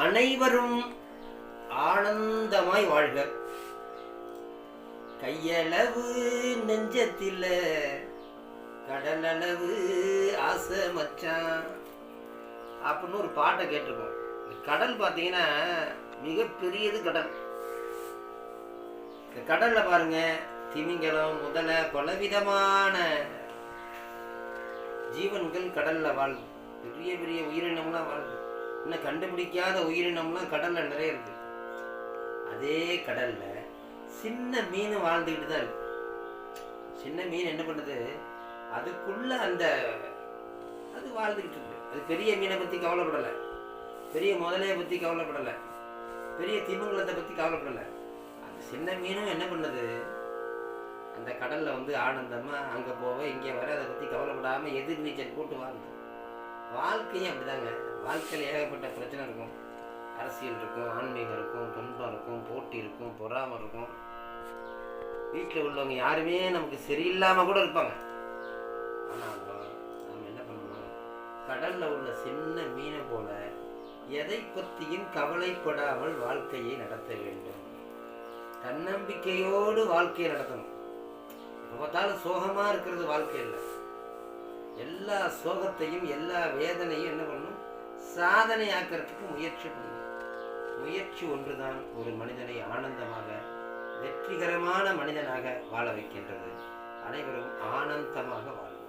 அனைவரும் ஆனந்தமாய் வாழ்க. கையளவு நெஞ்சத்தில கடலளவு ஆசை மச்சான். அப்படின்னு ஒரு பாட்டை கேட்டிருக்கோம். கடல் பார்த்தீங்கன்னா மிகப்பெரியது கடல். இந்த கடல்ல பாருங்க திமிங்கலம் முதல பலவிதமான ஜீவன்கள் கடல்ல வாழும் பெரிய பெரிய உயிரினம்லாம் வாழும் இன்னும் கண்டுபிடிக்காத உயிரினம்லாம் கடல்ல நிறைய இருக்கு. அதே கடல்ல சின்ன மீன் வாழ்ந்துக்கிட்டு தான் இருக்கு. சின்ன மீன் என்ன பண்ணுது? அதுக்குள்ள அந்த அது வாழ்ந்துக்கிட்டு இருக்கு. அது பெரிய மீனை பத்தி கவலைப்படலை. பெரிய முதலையை பத்தி கவலைப்படலை. பெரிய திமிங்கலத்தை பத்தி கவலைப்படலை. அந்த சின்ன மீனும் என்ன பண்ணுது? அந்த கடல்ல வந்து ஆனந்தமா அங்க போக இங்கே வர அதை பத்தி கவலைப்படாம எதிர் நீச்சல் போட்டு வாழ்ந்து வாழ்க்கையும் அப்படிதாங்க. வாழ்க்கையில் ஏகப்பட்ட பிரச்சனை இருக்கும். அரசியல் இருக்கும் ஆன்மீகம் இருக்கும் துன்பம் இருக்கும் போட்டி இருக்கும் பொறாமல் இருக்கும். வீட்டில் உள்ளவங்க யாருமே நமக்கு சரியில்லாமல் கூட இருப்பாங்க. ஆனால் நம்ம என்ன பண்ணணும்? கடலில் உள்ள சின்ன மீனை போல எதை பற்றியும் கவலைப்படாமல் வாழ்க்கையை நடத்த வேண்டும். தன்னம்பிக்கையோடு வாழ்க்கையை நடத்தணும். பார்த்தாலும் சோகமாக இருக்கிறது வாழ்க்கை இல்லை எல்லா சோகத்தையும் எல்லா வேதனையும் என்ன பண்ணணும்? சாதனை ஆக்கிறதுக்கு முயற்சி பண்ணும் முயற்சி ஒன்றுதான் ஒரு மனிதனை ஆனந்தமாக வெற்றிகரமான மனிதனாக வாழ வைக்கின்றது. அனைவரும் ஆனந்தமாக வாழும்